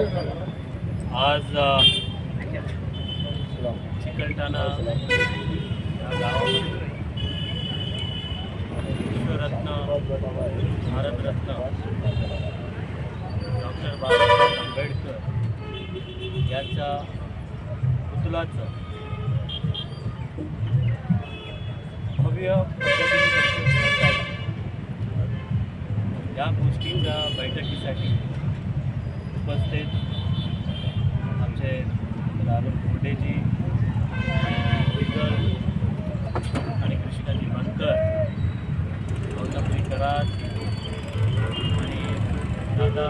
आज अ, चिकलठाणा या गावामध्ये विश्वरत्न भारतरत्न डॉक्टर बाबासाहेब आंबेडकर यांच्या पुतलाचं भव्य या गोष्टींच्या बैठकीसाठी उपस्थित आमचे राहुल कुर्डेजी आणि कृष्णाजी बनकर गौतमकरात आणि दादा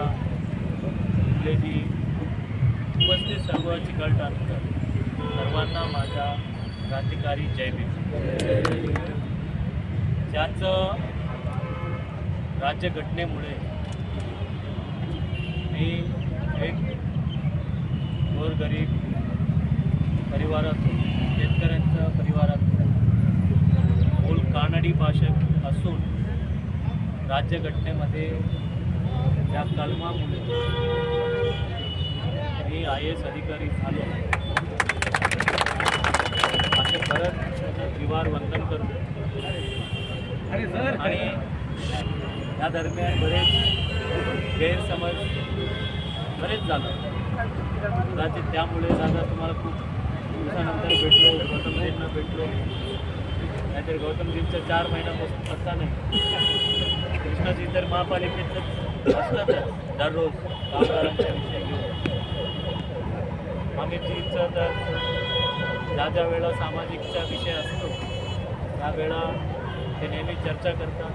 कुर्लेजी उपस्थित सर्व चिकलठाणकर सर्वांना माझा क्रांतिकारी जय भीम. ज्याचं राज्यघटनेमुळे मी एक गोरगरीब परिवारातून शेतकऱ्यांच्या परिवारातून मूळ कानडी भाषक असून राज्यघटनेमध्ये या कलमामुळे मी आय एस अधिकारी झालो असे परत त्रिवार वंदन करतो. आणि या दरम्यान बरेच गैरसमज बरेच झालं कदाचित त्यामुळे दादा तुम्हाला खूप दिवसानंतर भेटलो गौतमजींना भेटलो. नाहीतर गौतमजींच्या चार महिन्यापासून पत्ता नाही. कृष्णाजी तर महापालिकेतच असतातच दररोज कामगारांच्या विषय घेऊन. अमितजींचं तर ज्या ज्या वेळा सामाजिकचा विषय असतो त्यावेळा ते नेहमी चर्चा करतात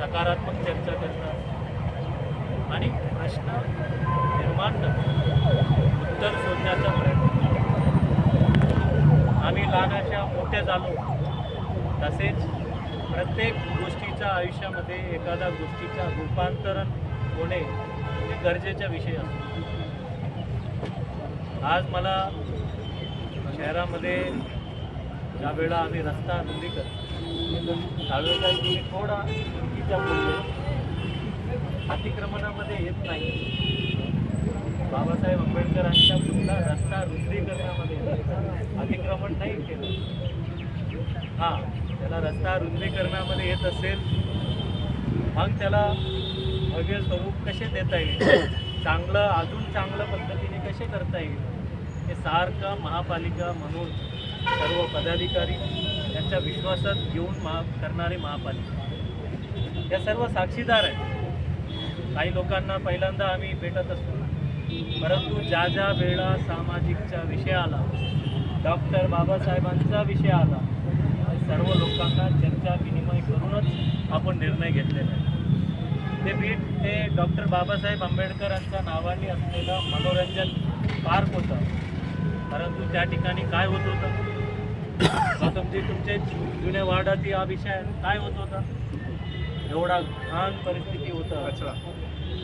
सकारात्मक चर्चा करतात. आणि प्रश्न निर्माण उत्तर शोधण्याचा प्रयत्न आम्ही लहानाच्या मोठ्या झालो. तसेच प्रत्येक गोष्टीच्या आयुष्यामध्ये एखाद्या गोष्टीचा रूपांतरण होणे हे गरजेचा विषय असतो. आज मला शहरामध्ये ज्या वेळा आम्ही रस्ता रुंदी करतो त्यावेळेला तुम्ही थोडा चुकीच्या बोललो अतिक्रमणामध्ये येत नाही. बाबासाहेब आंबेडकरांच्या पुढला रस्ता रुंदीकरणामध्ये अतिक्रमण नाही केलं. हां त्याला रस्ता रुंदीकरणामध्ये येत असेल मग त्याला भव्य स्वरूप कसे देता येईल? चांगलं अजून चांगलं पद्धतीने कसे करता येईल? हे सारखं महापालिका म्हणून सर्व पदाधिकारी त्यांच्या विश्वासात घेऊन महा करणारे महापालिका. या सर्व साक्षीदार आहेत. काही लोकांना पहिल्यांदा आम्ही भेटत असतो. परंतु ज्या ज्या वेळा सामाजिकचा विषय आला डॉक्टर बाबासाहेबांचा विषय आला सर्व लोकांना चर्चा विनिमय करूनच आपण निर्णय घेतलेला आहे. ते बीट ते डॉक्टर बाबासाहेब आंबेडकरांच्या नावाने असलेलं मनोरंजन पार्क होतं. परंतु त्या ठिकाणी काय होत होतं? गौतमजी तुमचे जुन्या वार्डात हा विषय काय होत होता? एवढा घाण परिस्थिती होतं.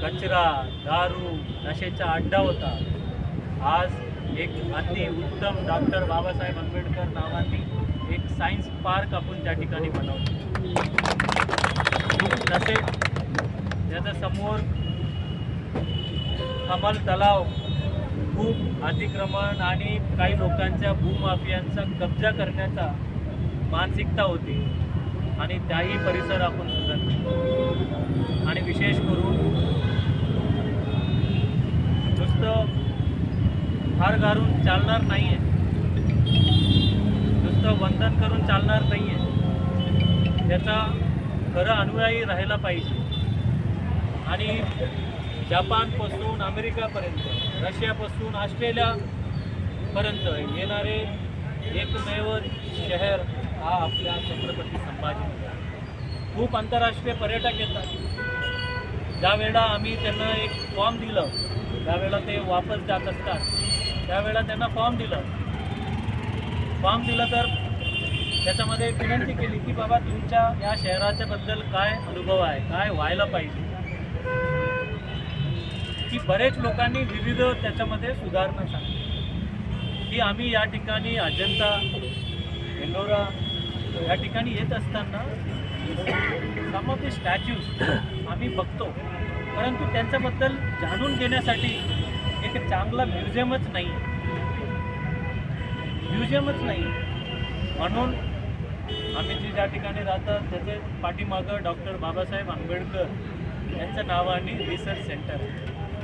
कचरा दारू नशेचा अड्डा होता. आज एक अति उत्तम डॉक्टर बाबासाहेब आंबेडकर नावाने एक सायन्स पार्क आपण त्या ठिकाणी बनवतो तसेच त्याच्यासमोर कमल तलाव खूप अतिक्रमण आणि काही लोकांच्या भूमाफियांचा कब्जा करण्याचा मानसिकता होती आणि त्याही परिसर आपण सुधारतो आणि विशेष करून नुसतं हार घालून चालणार नाही आहे नुसतं वंदन करून चालणार नाही आहे त्याचा खरं अनुयायी राहायला पाहिजे. आणि जपानपासून अमेरिकापर्यंत रशियापासून ऑस्ट्रेलियापर्यंत येणारे एकमेव शहर हा आपल्या छत्रपती संभाजीनगर खूप आंतरराष्ट्रीय पर्यटक येतात. ज्यावेळेला आम्ही त्यांना एक फॉर्म दिलं त्यावेळेला ते वापस जात असतात त्यावेळेला त्यांना फॉर्म दिलं. फॉर्म दिलं तर त्याच्यामध्ये विनंती केली की बाबा तुमच्या या शहराच्या बद्दल काय अनुभव आहे काय व्हायला पाहिजे? की बरेच लोकांनी विविध त्याच्यामध्ये सुधारणा सांगितली. की आम्ही या ठिकाणी अजंता एलोरा या ठिकाणी येत असताना सम ऑफ द स्टॅच्यूज आम्ही बघतो. परंतु त्यांच्याबद्दल जाणून घेण्यासाठी एक चांगला म्युझियमच नाही. म्युझियमच नाही. म्हणून आम्ही जे ज्या ठिकाणी राहतात त्याचे पाठीमागं डॉक्टर बाबासाहेब आंबेडकर यांचं नाव आणि रिसर्च सेंटर.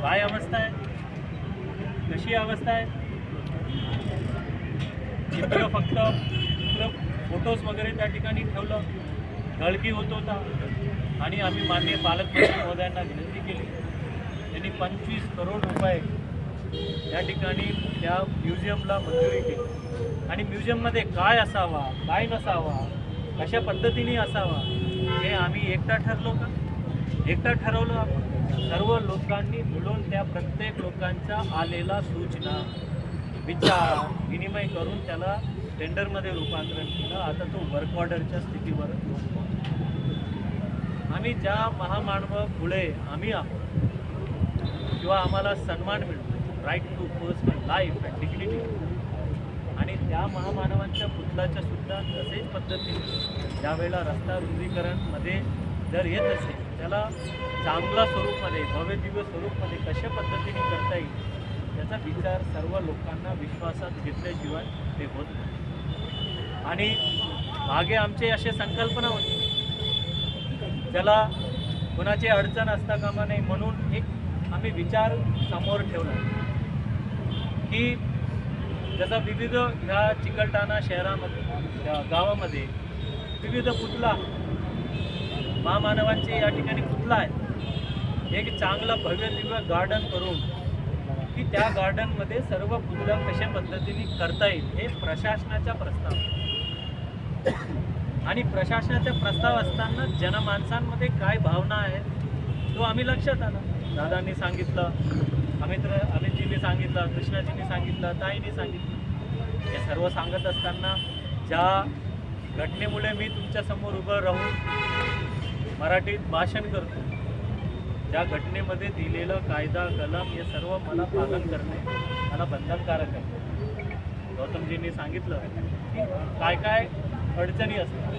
काय अवस्था आहे? कशी अवस्था आहे? चित्र फक्त फोटोज वगैरे त्या ठिकाणी ठेवलं. गळकी होत होता. आणि आम्ही माननीय पालकमंत्री महोदयांना विनंती केली. त्यांनी पंचवीस करोड रुपये या ठिकाणी त्या म्युझियमला मंजुरी केली. आणि म्युझियममध्ये काय असावा काय नसावा कशा पद्धतीने असावा हे आम्ही एकटा ठरलो का? एकटा ठरवलं आपण. सर्व लोकांनी मिळून त्या प्रत्येक लोकांच्या आलेला सूचना विचार विनिमय करून त्याला टेंडरमध्ये रूपांतरण केलं. आता तो वर्क ऑर्डरच्या स्थितीवर आम्ही ज्या महामानव पुढे आम्ही आहोत किंवा आम्हाला सन्मान मिळतो right to personal life and dignity आणि त्या महामानवांच्या पुतलाच्या सुद्धा तसेच पद्धतीने ज्यावेळेला रस्ता रुंदीकरणमध्ये जर येत असेल त्याला चांगला स्वरूपमध्ये भव्य दिव्य स्वरूपमध्ये कशा पद्धतीने करता येईल त्याचा विचार सर्व लोकांना विश्वासात घेतल्याशिवाय ते होत नाही. आणि मागे आमचे असे संकल्पना होती त्याला कुणाची अडचण असता कामा नये म्हणून एक आम्ही विचार समोर ठेवला. की जसा विविध ह्या चिकलठाणा शहरामध्ये गावामध्ये विविध पुतळा महामानवांचे या ठिकाणी पुतळा आहे एक चांगलं भव्य दिव्य गार्डन करून की त्या गार्डनमध्ये सर्व पुतळा कशा पद्धतीने करता येईल हे प्रशासनाचा प्रस्ताव आणि प्रशासनाचा प्रस्ताव असताना जनमानसांमध्ये काय भावना आहेत तो आम्ही लक्षात आला दादांनी सांगितलं अमित अमितजींनी सांगितलं कृष्णाजींनी सांगितलं ताईंनी सांगितलं. हे सर्व सांगत असताना ज्या घटनेमुळे मी तुमच्यासमोर उभं राहून मराठीत भाषण करतो ज्या घटनेमध्ये दिलेलं कायदा कलम हे सर्व मला पालन करणे मला बंधनकारक आहे. गौतमजींनी सांगितलं की काय काय अडचणी असतात.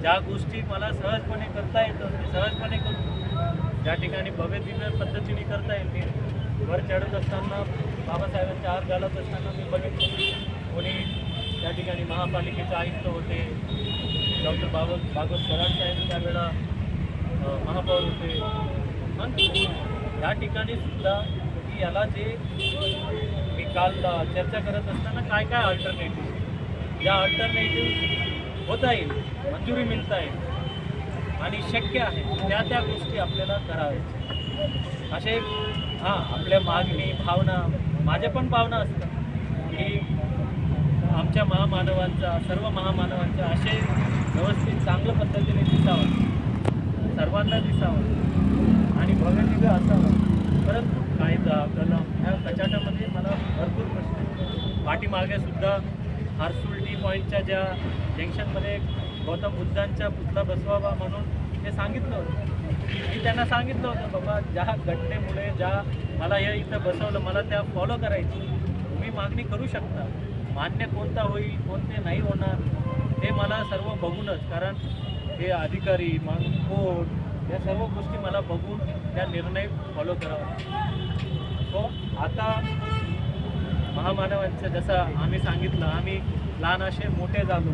ज्या गोष्टी मला सहजपणे करता येतं ते सहजपणे करतो. ज्या ठिकाणी भव्य दिव्य पद्धतीने करता येते वर चढत असताना बाबासाहेबांच्या हात घालत असताना मी बघितलं. कोणी त्या ठिकाणी महापालिकेचे आयुक्त होते डॉक्टर बाबा भागवत कराड साहेब त्यावेळेला महापौर होते. मग या ठिकाणी सुद्धा की याला जे मी काल चर्चा करत असताना काय काय अल्टरनेटिव्ह ज्या अल्टरनेटिव्ह होता येईल मंजुरी मिळता येईल आणि शक्य आहे. त्या त्या गोष्टी आपल्याला कराव्याच्या. असे हां आपल्या मागणी भावना माझ्या पण भावना असतात. की आमच्या महामानवांचा सर्व महामानवांचा असे व्यवस्थित चांगल्या पद्धतीने दिसावं. सर्वांना दिसावं. आणि भव्य असावं. परंतु कायदा कलम ह्या कचाट्यामध्ये मला भरपूर प्रश्न आहेत. पाठीमागे सुद्धा हारसूल टी पॉईंटच्या ज्या जंक्शनमध्ये गौतम बुद्धांच्या पुतळा बसवावा म्हणून ते सांगितलं होतं. मी त्यांना सांगितलं होतं बाबा ज्या घटनेमुळे ज्या मला हे इथं बसवलं मला त्या फॉलो करायची. तुम्ही मागणी करू शकता. मान्य कोणता होईल कोणते नाही होणार हे मला सर्व बघूनच कारण हे अधिकारी मग कोर्ट या सर्व गोष्टी मला बघून त्या निर्णय फॉलो करावा. सो आता महामानवांचं जसं आम्ही सांगितलं आम्ही लहान असे मोठे झालो.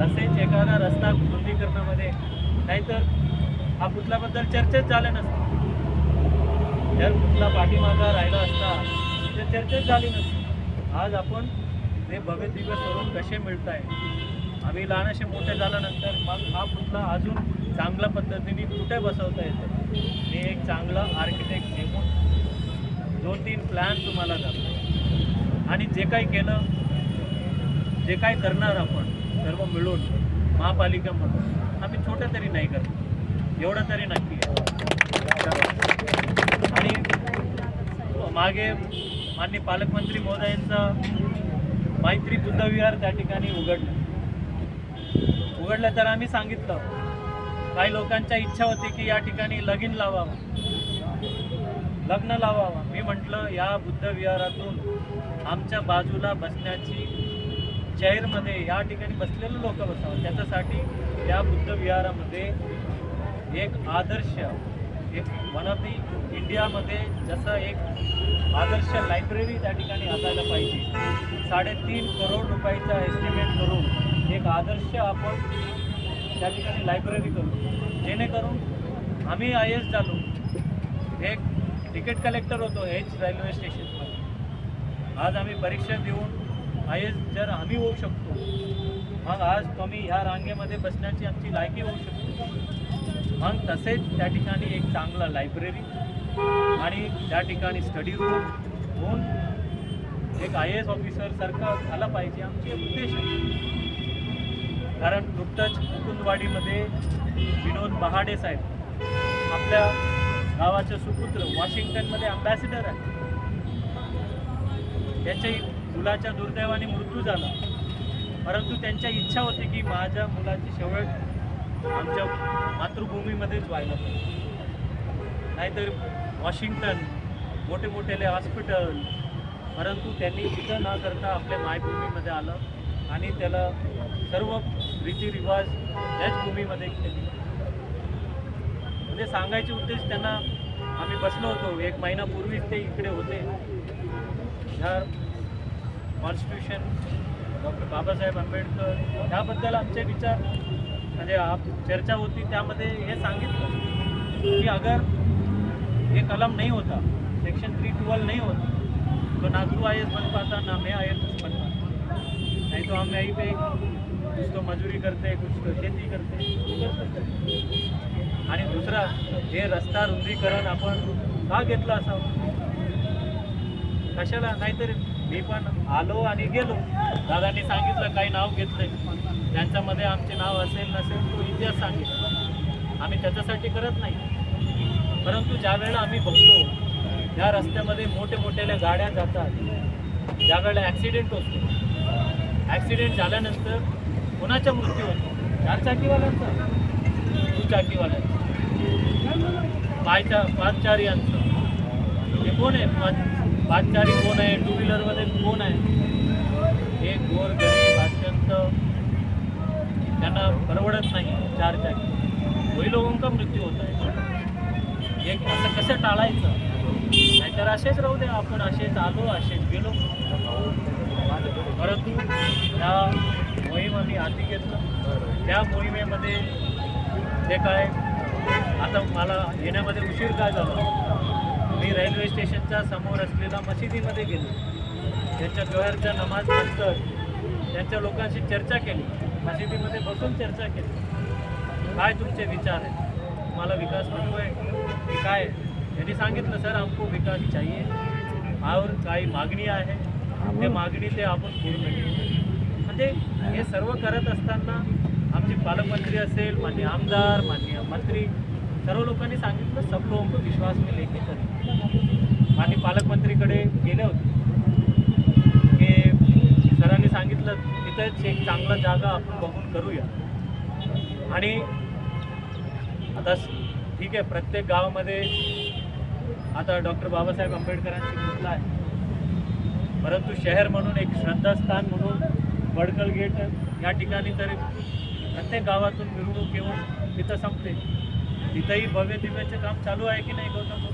तसेच एखादा रस्ता रुंदीकरणामध्ये नाहीतर हा पुतल्याबद्दल चर्चेच झाले नसते. जर पुतला पाठीमागा राहिला असता तर चर्चेच झाली नसती. आज आपण ते भव्य दिव्य स्वरूप कसे मिळत आहे आम्ही लहान असे मोठे झाल्यानंतर मग हा पुतला अजून चांगल्या पद्धतीने कुठे बसवता येतं? मी एक चांगला आर्किटेक्ट नेमून दोन तीन प्लॅन तुम्हाला जातो आणि जे काही केलं जे काही करणार आपण सर्व मिळून महापालिका म्हणून आम्ही छोटं तरी नाही करत. एवढं तरी नक्की आहे. आणि मागे माननीय पालकमंत्री महोदयांचा मैत्री बुद्धविहार त्या ठिकाणी उघडलं. उघडलं तर आम्ही सांगितलं काही लोकांच्या इच्छा होती की या ठिकाणी लगीन लावावं. लग्न लावावं. मी म्हटलं या बुद्ध विहारातून आमच्या बाजूला बसण्याची चेअरमध्ये या ठिकाणी बसलेले लोक बसावं. त्याच्यासाठी त्या बुद्ध विहारामध्ये एक आदर्श एक वन ऑफ दी इंडियामध्ये जसं एक आदर्श लायब्ररी त्या ठिकाणी असायला पाहिजे. साडेतीन करोड रुपयाचा एस्टिमेट करून एक आदर्श आपण त्या ठिकाणी लायब्ररी करू. जेणेकरून आम्ही आय एस झालो. एक तिकीट कलेक्टर होतो हेच रेल्वे स्टेशनमध्ये आज आम्ही परीक्षा देऊन आय एस जर आम्ही होऊ शकतो मग आज तुम्ही ह्या रांगेमध्ये बसण्याची आमची लायकी होऊ शकतो. मग तसेच त्या ठिकाणी एक चांगला लायब्ररी आणि त्या ठिकाणी स्टडी रूम होऊन एक आय एस ऑफिसर सारखा झाला पाहिजे आमचे उद्देश आहे. कारण नुकतंच मुकुंदवाडीमध्ये विनोद बहाडे साहेब आपल्या गावाचे सुपुत्र वॉशिंग्टनमध्ये अम्बॅसिडर आहे. त्यांच्याही मुलाच्या दुर्दैवाने मृत्यू झाला. परंतु त्यांच्या इच्छा होती की माझ्या मुलाची शेवट आमच्या मातृभूमीमध्येच व्हायला पाहिजे. नाहीतर वॉशिंग्टन मोठे मोठेले हॉस्पिटल परंतु त्यांनी तिथं न करता आपल्या मायभूमीमध्ये आलं आणि त्याला सर्व रीतिरिवाज त्याच भूमीमध्ये केली. म्हणजे सांगायचे उद्देश त्यांना आम्ही बसलो होतो. एक महिनापूर्वीच ते इकडे होते. ह्या कॉन्स्टिट्यूशन डॉक्टर बाबासाहेब आंबेडकर ह्याबद्दल आमचे विचार म्हणजे आप चर्चा होती त्यामध्ये हे सांगितलं की अगर हे कलम नहीं होता सेक्शन थ्री ट्वेल्व नहीं होता तो ना तू आई बन पाता ना मैं आई बन पाता नहीं तो हम यहीं पे कुछ तो मजुरी करते कुछ तो शेती करते कुछ करते. आणि दुसरा हे रस्ता रुंदीकरण आपण का घेतलं असावं? कशाला? नाहीतर मी पण आलो आणि गेलो. दादांनी सांगितलं काही नाव घेतलंय. त्यांच्यामध्ये आमचे नाव असेल नसेल तो इतिहास सांगेल. आम्ही त्याच्यासाठी करत नाही. परंतु ज्या वेळेला आम्ही बघतो या रस्त्यामध्ये मोठे मोठ्याल्या गाड्या जातात. ज्या वेळेला ॲक्सिडेंट होतो. ॲक्सिडेंट झाल्यानंतर कोणाचा मृत्यू होतो? चार चाकीवाल्यांचा दुचाकीवाल्यांचा. पायचा पाचचारी यांचं. हे कोण आहे? पाच पाचचारी कोण आहे? टू व्हीलरमध्ये कोण आहे? हे गोर गरीब अत्यंत त्यांना परवडत नाही चार चाकी. वही मृत्यू होत आहे. एक असं कसं टाळायचं? नाहीतर असेच राहू दे आपण असेच आलो असेच गेलो. परंतु त्या मोहीम आम्ही हाती घेतलं. त्या मोहिमेमध्ये जे काय आता मला येण्यामध्ये उशीर काय झाला? मी रेल्वे स्टेशनच्या समोर असलेल्या मशिदीमध्ये गेलो. त्यांच्या जोहरच्या नमाजनंतर त्यांच्या लोकांशी चर्चा केली. मशिदीमध्ये बसून चर्चा केली. काय तुमचे विचार आहेत? तुम्हाला विकास नको आहे? की काय? त्यांनी सांगितलं सर हमको विकास चाहिए. और काही मागणी आहे. ते मागणी ते आपण पूर्ण म्हणजे हे सर्व करत असताना आमचे पालकमंत्री असेल मान्य आमदार मान्य मंत्री सर्व लोकांनी सांगितलं सब लोगों को विश्वास मी लेके करें आणि पालकमंत्रीकडे गेले होते. की सरांनी सांगितलं तिथेच एक चांगला जागा आपण बघून करूया. आणि आता स- ठीक आहे प्रत्येक गावामध्ये आता डॉक्टर बाबासाहेब आंबेडकरांची पुतळा आहे. परंतु शहर म्हणून एक श्रद्धास्थान म्हणून बडकल गेट या ठिकाणी तरी प्रत्येक गावातून मिरवणूक येऊन तिथं संपते. तिथंही भव्य दिव्याचं काम चालू आहे की नाही गौतम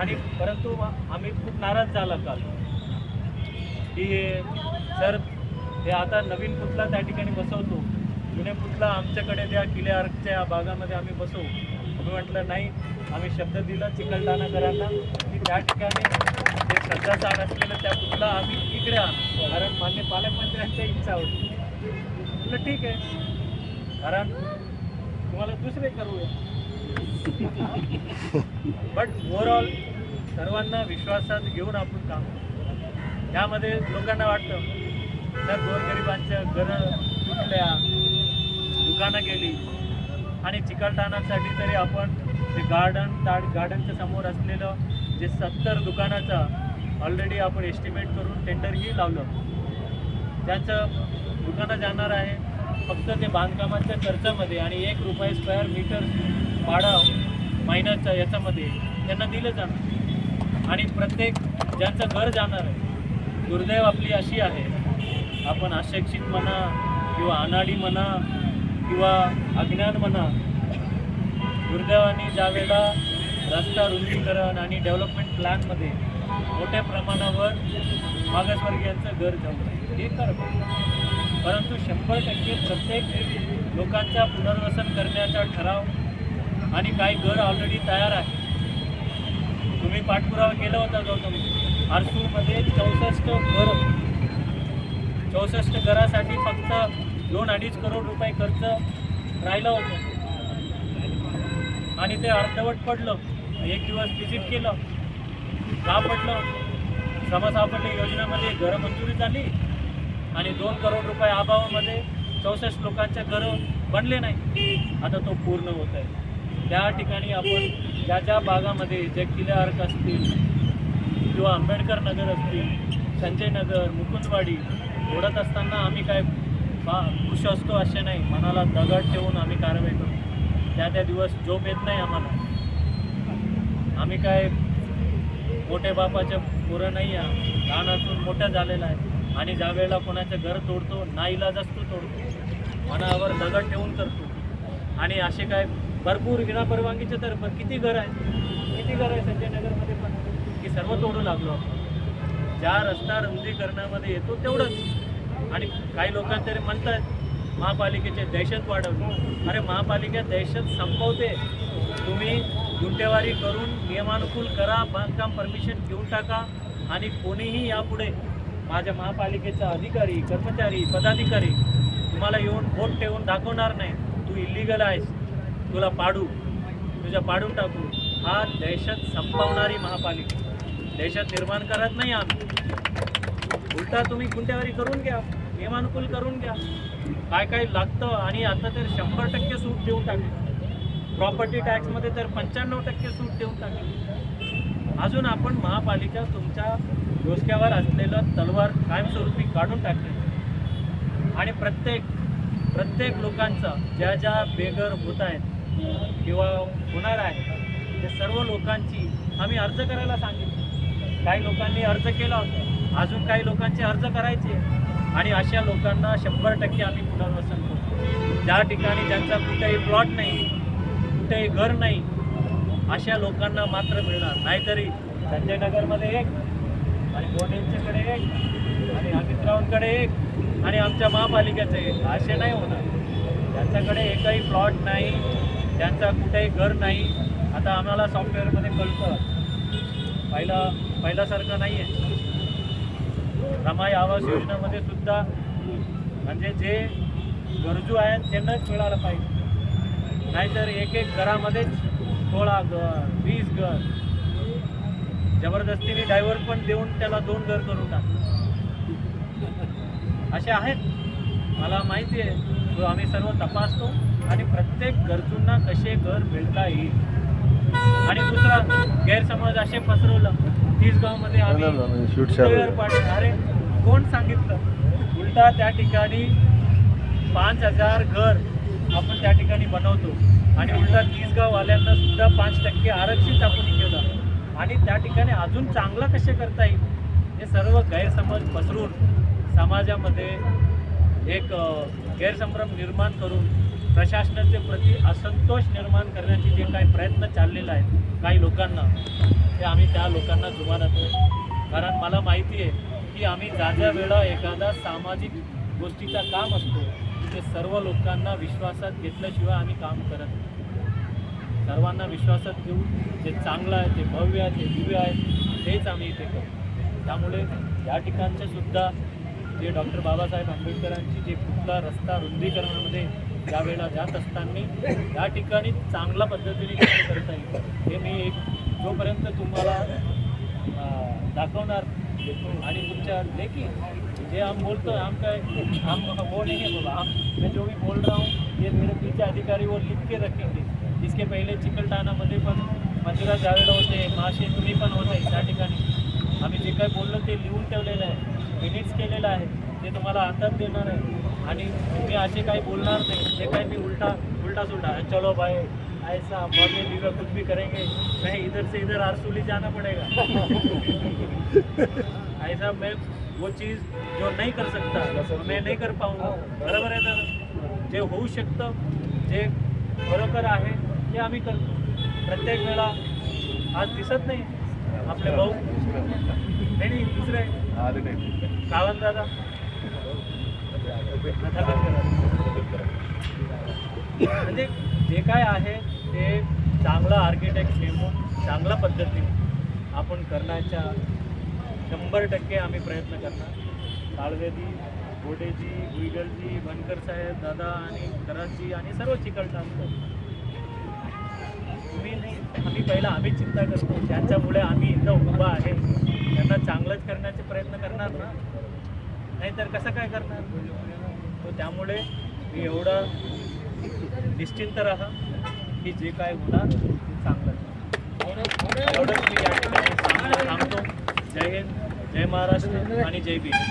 आणि परंतु आम्ही खूप नाराज झाला काल. की सर हे आता नवीन पुतला त्या ठिकाणी बसवतो. जुने पुतला आमच्याकडे द्या किले आर्कच्या भागामध्ये आम्ही बसवू. आम्ही म्हटलं नाही आम्ही शब्द दिला चिकलठाणाकरांना की त्या ठिकाणी जे श्रद्धास्थान असलेलं त्या पुतला आम्ही इकडे आणू. कारण मान्य पालकमंत्र्यांच्या इच्छा होती. म्हटलं ठीक आहे. कारण तुम्हाला दुसरे करूया बट ओव्हरऑल सर्वांना विश्वासात घेऊन आपण काम करू. यामध्ये लोकांना वाटतं तर गोरगरिबांच्या घरं तुटल्या दुकानं गेली आणि चिकलठाणासाठी तरी आपण ते गार्डन ताड गार्डनच्या समोर असलेलं जे सत्तर दुकानाचा ऑलरेडी आपण एस्टिमेट करून टेंडरही लावलं त्यांचं दुकानं जाणार आहे फक्त ते बांधकामाच्या खर्चामध्ये आणि एक रुपये स्क्वेअर मीटर भाडं महिन्याच्या याच्यामध्ये त्यांना दिलं जाणार. आणि प्रत्येक ज्यांचं घर जाणार आहे दुर्दैव आपली अशी आहे आपण अशिक्षित म्हणा किंवा अनाडी म्हणा किंवा अज्ञान म्हणा दुर्दैवाने ज्यावेळेला रस्ता रुंदीकरण आणि डेव्हलपमेंट प्लॅनमध्ये मोठ्या प्रमाणावर मागासवर्गीयांचं घर जाऊ हे कर परंतु शंभर टक्के प्रत्येक लोकांचा पुनर्वसन करण्याचा ठराव आणि काही घर ऑलरेडी तयार आहे. तुम्ही पाठपुरावा केला होता गौतम. आरसूरमध्ये चौसष्ट घर. चौसष्ट घरासाठी फक्त दोन अडीच करोड रुपये खर्च राहिलं होतं. आणि ते अर्धवट पडलं. एक दिवस व्हिजिट केलं. का पडलं? समसाफल्य योजनेमध्ये घरं मंजुरी झाली? आणि दोन करोड रुपये अभावामध्ये चौसष्ट लोकांच्या घरं बनले नाही. आता तो पूर्ण होत आहे. त्या ठिकाणी आपण ज्या ज्या भागामध्ये जे किल्ले अर्क असतील किंवा आंबेडकर नगर असतील संजय नगर मुकुंदवाडी ओढत असताना आम्ही काय बा खुश असतो असे नाही. मनाला दगड ठेवून आम्ही कारवाई करतो त्या त्या दिवस झोप येत नाही आम्हाला. आम्ही काय मोठे बापाचे पोरं नाही आहे लहानातून मोठं झालेलं आहे. आणि ज्या वेळेला कोणाचं घर तोडतो ना इलाज असतो तोडतो मनावर दगड ठेवून करतो. आणि असे काय भरपूर विनापरवानगीचे तर ब- किती घर आहे किती घर आहे संजय नगरमध्ये पण? की सर्व तोडू लागलो आपण? ज्या रस्ता रुंदीकरणामध्ये येतो तेवढंच. आणि काही लोकांतरी म्हणतात महापालिकेचे दहशत वाढवली अरे महापालिका दहशत संपवते. तुम्ही गुंटेवारी करून नियमानुकूल करा बांधकाम परमिशन घेऊन टाका. आणि कोणीही यापुढे माझ्या महापालिकेचा अधिकारी कर्मचारी पदाधिकारी तुम्हाला येऊन बोट ठेवून दाखवणार नाही. तू इलिगल आहेस. तुला पाडू. तुझ्या पाडून टाकू. हा दहशत संपवणारी महापालिका. दहशत निर्माण करत नाही आम्ही. उलटा तुम्ही गुंटेवारी करून घ्या. नियमानुकूल करून घ्या. काय काय लागतं आणि आता तर शंभर टक्के सूट देऊन टाकली. प्रॉपर्टी टॅक्समध्ये तर पंच्याण्णव टक्के सूट देऊन टाकली. अजून आपण महापालिका तुमच्या डोसक्यावर असलेलं तलवार कायमस्वरूपी काढून टाकली. आणि प्रत्येक प्रत्येक लोकांचा ज्या ज्या बेघर होत आहेत किंवा होणार आहे ते सर्व लोकांची आम्ही अर्ज करायला सांगितलं. काही लोकांनी अर्ज केला होता. अजून काही लोकांचे अर्ज करायचे. आणि अशा लोकांना शंभर टक्के आम्ही पुनर्वसन करतो. ज्या ठिकाणी ज्यांचा कुठेही प्लॉट नाही कुठेही घर नाही अशा लोकांना मात्र मिळणार. नाहीतरी संजय नगरमध्ये एक आणि गोडेंच्याकडे एक आणि अमितरावांकडे एक आणि आमच्या महापालिकेचं एक. असे नाही होणार. त्यांच्याकडे एकही प्लॉट नाही त्यांचा कुठेही घर नाही. आता आम्हाला सॉफ्टवेअरमध्ये कळतं. पहिला पहिल्यासारखं नाही आहे रमाई आवास योजनेमध्ये सुद्धा म्हणजे जे गरजू आहेत त्यांनाच मिळालं पाहिजे. नाहीतर एक एक घरामध्येच सोळा घर वीस घर जबरदस्तीने डायव्हर पण देऊन त्याला दोन घर करून टाक असे आहेत. मला माहिती आहे. तो आम्ही सर्व तपासतो आणि प्रत्येक गरजूंना कसे घर मिळता येईल. आणि दुसरा गैरसमज असे पसरवलं. तीसगावमध्ये आम्ही शूट कुठेवर पाडलं. अरे कोण सांगितलं? उलटा त्या ठिकाणी पाच हजार घर आपण त्या ठिकाणी बनवतो. आणि उलटा तीसगाववाल्यांना सुद्धा पाच टक्के आरक्षित आपण केलं आणि त्या ठिकाणी अजून चांगलं कसे करता येईल हे सर्व गैरसमज पसरून समाजामध्ये एक गैरसंभ्रम निर्माण करून प्रशासनाचे प्रति असंतोष निर्माण करण्याचे जे काही प्रयत्न चाललेले आहेत काही लोकांना ते आम्ही त्या लोकांना जुमानत नाही. कारण मला माहिती आहे की आम्ही जाज्या वेळा एखादा सामाजिक गोष्टीचा काम असतो. ते सर्व लोकांना विश्वासात घेतल्याशिवाय आम्ही काम करत नाही. सर्वांना विश्वासात घेऊन जे चांगलं आहे ते भव्य आहे ते दिव्य आहे तेच आम्ही इथे करतो. त्यामुळे या ठिकाणचे सुद्धा जे डॉक्टर बाबासाहेब आंबेडकरांची जे कुठला रस्ता रुंदीकरणामध्ये ज्यावेळेला जात असताना या ठिकाणी चांगल्या पद्धतीने काम करता येईल. हे मी एक जोपर्यंत तुम्हाला दाखवणार आणि तुमच्या लेखी जे हम बोलते हैं हम का हम वो नहीं है, बोला हम मैं जो भी बोल रहा हूँ, ये मेरे पीछे अधिकारी वो लिख के रखेंगे। इसके पहिले चिकलठाणामध्ये पण मंदिरात ज्यावेळेला होते मासे तुम्ही पण होते त्या ठिकाणी। जे काही बोललो ते लिहून ठेवलेलं आहे मिनिट्स केलेलं आहे, ते तुम्हाला हातात देणार आहे. आणि तुम्ही असे काही जे काही मी उलटा उलटा सुलटा, चलो भाई, ऐसा भव्य दिव्य कुछ भी करेंगे, मैं इधर से इधर आरसूली जाना पड़ेगा। ऐसा मैं वो चीज़ जो नहीं कर सकता मैं नहीं कर पाऊंगा। बरोबर आहे दादा? जे होऊ शकतं जे खरोखर आहे ते आम्ही करतो. प्रत्येक वेळा आज दिसत नाही आपले भाऊ. नाही नाही, दुसरे. सावंत दादा. म्हणजे जे काय आहे ते चांगला आर्किटेक्ट नेमून चांगल्या पद्धतीने आपण करण्याच्या शंभर टक्के आम्ही प्रयत्न करणार. ताळवेदी गोडेजी गुईगलजी बनकर साहेब दादा आणि करासजी आणि सर्व चिकलठाणकर तुम्ही नाही आम्ही पहिला आम्ही चिंता करतो. ज्यांच्यामुळे आम्ही इथं उभा आहे त्यांना चांगलंच करण्याचे प्रयत्न करणार ना? नाहीतर कसं काय करणार? तो त्यामुळे मी एवढं निश्चिंत राहा की जे काय होणार ते चांगलं एवढंच मी या ठिकाणी सांगतो सांगतो जय हिंद जय महाराष्ट्र आणि जय भीम